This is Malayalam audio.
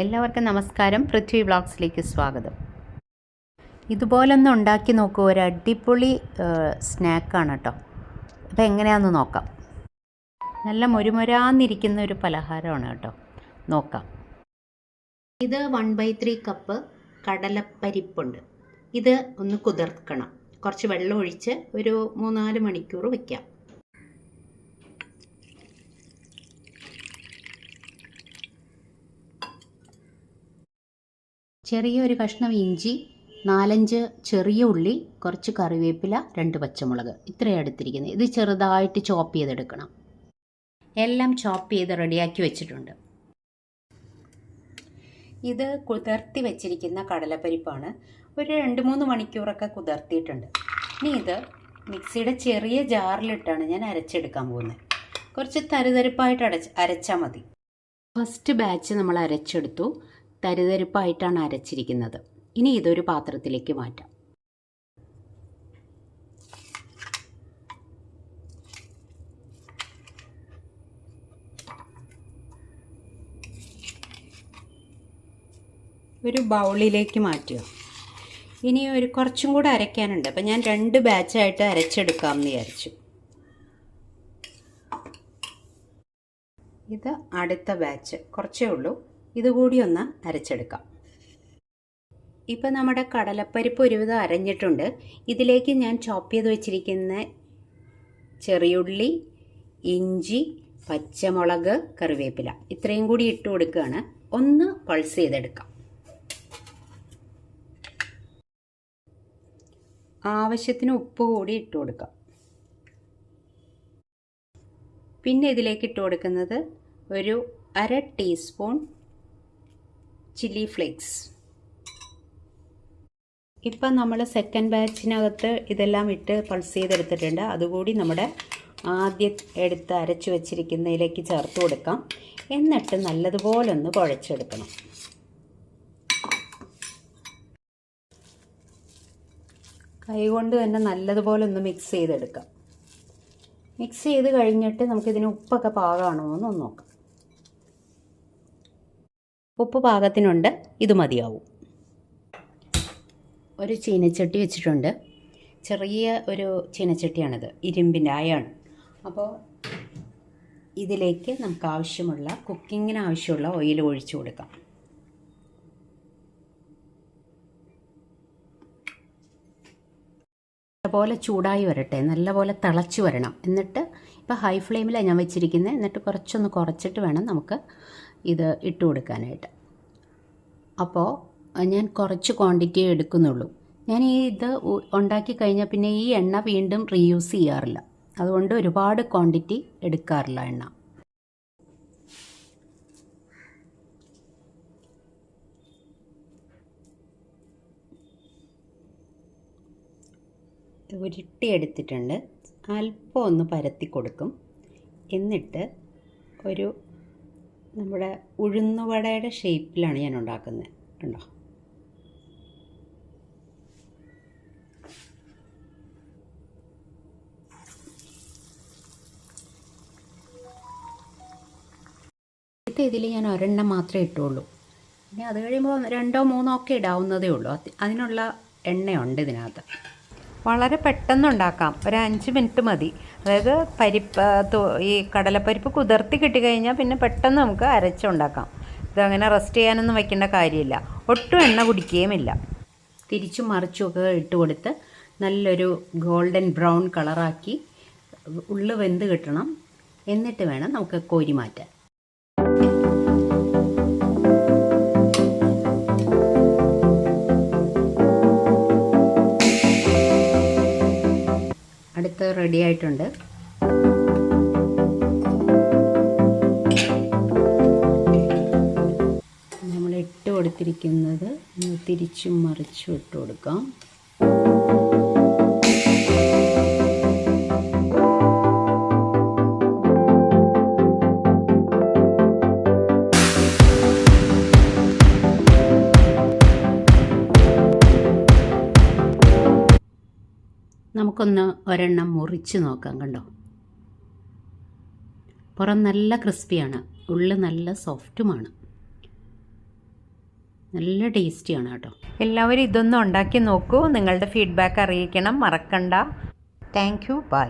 എല്ലാവർക്കും നമസ്കാരം. പൃഥ്വി വ്ളോഗ്സിലേക്ക് സ്വാഗതം. ഇതുപോലൊന്ന് ഉണ്ടാക്കി നോക്കൂ. ഒരു അടിപൊളി സ്നാക്കാണ് കേട്ടോ. അപ്പോൾ എങ്ങനെയാണെന്ന് നോക്കാം. നല്ല മുരുമുരാന്നിരിക്കുന്ന ഒരു പലഹാരമാണ് കേട്ടോ. നോക്കാം. ഇത് വൺ ബൈ ത്രീ കപ്പ് കടലപ്പരിപ്പുണ്ട്. ഇത് ഒന്ന് കുതിർക്കണം. കുറച്ച് വെള്ളം ഒഴിച്ച് ഒരു മൂന്നാൽ മണിക്കൂർ വയ്ക്കാം ചെറിയൊരു കഷ്ണം ഇഞ്ചി നാലഞ്ച് ചെറിയ ഉള്ളി കുറച്ച് കറിവേപ്പില രണ്ട് പച്ചമുളക്. ഇത്രയും എടുത്തിരിക്കുന്നത്. ഇത് ചെറുതായിട്ട് ചോപ്പ് ചെയ്തെടുക്കണം. എല്ലാം ചോപ്പ് ചെയ്ത് റെഡിയാക്കി വെച്ചിട്ടുണ്ട്. ഇത് കുതിർത്തി വെച്ചിരിക്കുന്ന കടലപ്പരിപ്പാണ്. ഒരു രണ്ട് മൂന്ന് മണിക്കൂറൊക്കെ കുതിർത്തിയിട്ടുണ്ട്. ഇനി ഇത് മിക്സിയുടെ ചെറിയ ജാറിലിട്ടാണ് ഞാൻ അരച്ചെടുക്കാൻ പോകുന്നത്. കുറച്ച് തരുതരിപ്പായിട്ട് അടച്ച് അരച്ചാൽ മതി. ഫസ്റ്റ് ബാച്ച് നമ്മൾ അരച്ചെടുത്തു. തരിതരിപ്പായിട്ടാണ് അരച്ചിരിക്കുന്നത്. ഇനി ഇതൊരു പാത്രത്തിലേക്ക് മാറ്റാം. ഒരു ബൗളിലേക്ക് മാറ്റുക. ഇനി ഒരു കുറച്ചും കൂടെ അരയ്ക്കാനുണ്ട്. അപ്പം ഞാൻ രണ്ട് ബാച്ചായിട്ട് അരച്ചെടുക്കാം എന്ന് വിചാരിച്ചു. ഇത് അടുത്ത ബാച്ച്. കുറച്ചേ ഉള്ളൂ. ഇതുകൂടി ഒന്ന് അരച്ചെടുക്കാം. ഇപ്പം നമ്മുടെ കടലപ്പരിപ്പ് ഒരുവിധം അരഞ്ഞിട്ടുണ്ട്. ഇതിലേക്ക് ഞാൻ ചോപ്പ് ചെയ്ത് വെച്ചിരിക്കുന്ന ചെറിയുള്ളി ഇഞ്ചി പച്ചമുളക് കറിവേപ്പില ഇത്രയും കൂടി ഇട്ട് കൊടുക്കുകയാണ്. ഒന്ന് പൾസ് ചെയ്തെടുക്കാം. ആവശ്യത്തിന് ഉപ്പ് കൂടി ഇട്ട് കൊടുക്കാം. പിന്നെ ഇതിലേക്ക് ഇട്ട് കൊടുക്കുന്നത് ഒരു അര ടീസ്പൂൺ ചില്ലി ഫ്ലേക്സ്. ഇപ്പം നമ്മൾ സെക്കൻഡ് ബാച്ചിനകത്ത് ഇതെല്ലാം ഇട്ട് പൾസ് ചെയ്തെടുത്തിട്ടുണ്ട്. അതുകൂടി നമ്മുടെ ആദ്യം എടുത്ത് അരച്ച് വെച്ചിരിക്കുന്നതിലേക്ക് ചേർത്ത് കൊടുക്കാം. എന്നിട്ട് നല്ലതുപോലെ ഒന്ന് കുഴച്ചെടുക്കണം കൈകൊണ്ട് തന്നെ നല്ലതുപോലെ ഒന്ന് മിക്സ് ചെയ്തെടുക്കാം. മിക്സ് ചെയ്ത് കഴിഞ്ഞിട്ട് നമുക്കിതിന് ഉപ്പൊക്കെ പാകമാണോ എന്ന് നോക്കാം. ഉപ്പ് പാകത്തിനുണ്ട് ഇത് മതിയാവും. ഒരു ചീനച്ചട്ടി വെച്ചിട്ടുണ്ട്. ചെറിയ ഒരു ചീനച്ചട്ടിയാണിത് ഇരുമ്പിന്റെ അയാണ് അപ്പോൾ ഇതിലേക്ക് നമുക്ക് ആവശ്യമുള്ള കുക്കിങ്ങിന് ആവശ്യമുള്ള ഓയിൽ ഒഴിച്ചു കൊടുക്കാം. നല്ലപോലെ ചൂടായി വരട്ടെ നല്ലപോലെ തിളച്ച് വരണം. എന്നിട്ട് ഇപ്പോൾ ഹൈ ഫ്ലെയിമിലാണ് ഞാൻ വെച്ചിരിക്കുന്നത് എന്നിട്ട് കുറച്ചൊന്ന് കുറച്ചിട്ട് വേണം നമുക്ക് ഇത് ഇട്ട് കൊടുക്കാനായിട്ട്. അപ്പോൾ ഞാൻ കുറച്ച് ക്വാണ്ടിറ്റി എടുക്കുന്നുള്ളൂ. ഞാൻ ഈ ഇത് ഉണ്ടാക്കി കഴിഞ്ഞാൽ പിന്നെ ഈ എണ്ണ വീണ്ടും റീയൂസ് ചെയ്യാറില്ല. അതുകൊണ്ട് ഒരുപാട് ക്വാണ്ടിറ്റി എടുക്കാറില്ല എണ്ണ. ഉരുട്ടി എടുത്തിട്ടുണ്ട്. അല്പം ഒന്ന് പരത്തി കൊടുക്കും. എന്നിട്ട് ഒരു നമ്മുടെ ഉഴുന്നുവടയുടെ ഷേപ്പിലാണ് ഞാൻ ഉണ്ടാക്കുന്നത് കണ്ടോ? ഇത് ഇതിൽ ഞാൻ ഒരെണ്ണം മാത്രമേ ഇട്ടുള്ളൂ. പിന്നെ അത് കഴിയുമ്പോൾ രണ്ടോ മൂന്നോ ഒക്കെ ഇടാവുന്നതേ ഉള്ളൂ. അതിനുള്ള എണ്ണയുണ്ട് ഇതിനകത്ത്. വളരെ പെട്ടെന്ന് ഉണ്ടാക്കാം ഒരു അഞ്ച് മിനിറ്റ് മതി. അതായത് പരിപ്പ് ഈ കടലപ്പരിപ്പ് കുതിർത്തി കിട്ടിക്കഴിഞ്ഞാൽ പിന്നെ പെട്ടെന്ന് നമുക്ക് അരച്ചുണ്ടാക്കാം. ഇതങ്ങനെ റെസ്റ്റ് ചെയ്യാനൊന്നും വയ്ക്കേണ്ട കാര്യമില്ല. ഒട്ടും എണ്ണ കുടിക്കുകയുമില്ല തിരിച്ചും മറിച്ചുമൊക്കെ ഇട്ട് കൊടുത്ത് നല്ലൊരു ഗോൾഡൻ ബ്രൗൺ കളറാക്കി ഉള്ളു വെന്ത് കിട്ടണം. എന്നിട്ട് വേണം നമുക്ക് കോരി മാറ്റാൻ. റെഡി ആയിട്ടുണ്ട്. നമ്മൾ ഇട്ട് കൊടുത്തിരിക്കുന്നത് തിരിച്ചും മറിച്ചും ഇട്ട് കൊടുക്കാം. നമുക്കൊന്ന് ഒരെണ്ണം മുറിച്ച് നോക്കാം കണ്ടോ? പുറം നല്ല ക്രിസ്പിയാണ് ഉള്ളിൽ നല്ല സോഫ്റ്റുമാണ്. നല്ല ടേസ്റ്റിയാണ് കേട്ടോ. എല്ലാവരും ഇതൊന്നും ഉണ്ടാക്കി നോക്കൂ നിങ്ങളുടെ ഫീഡ്ബാക്ക് അറിയിക്കണം മറക്കണ്ട. Thank you bye.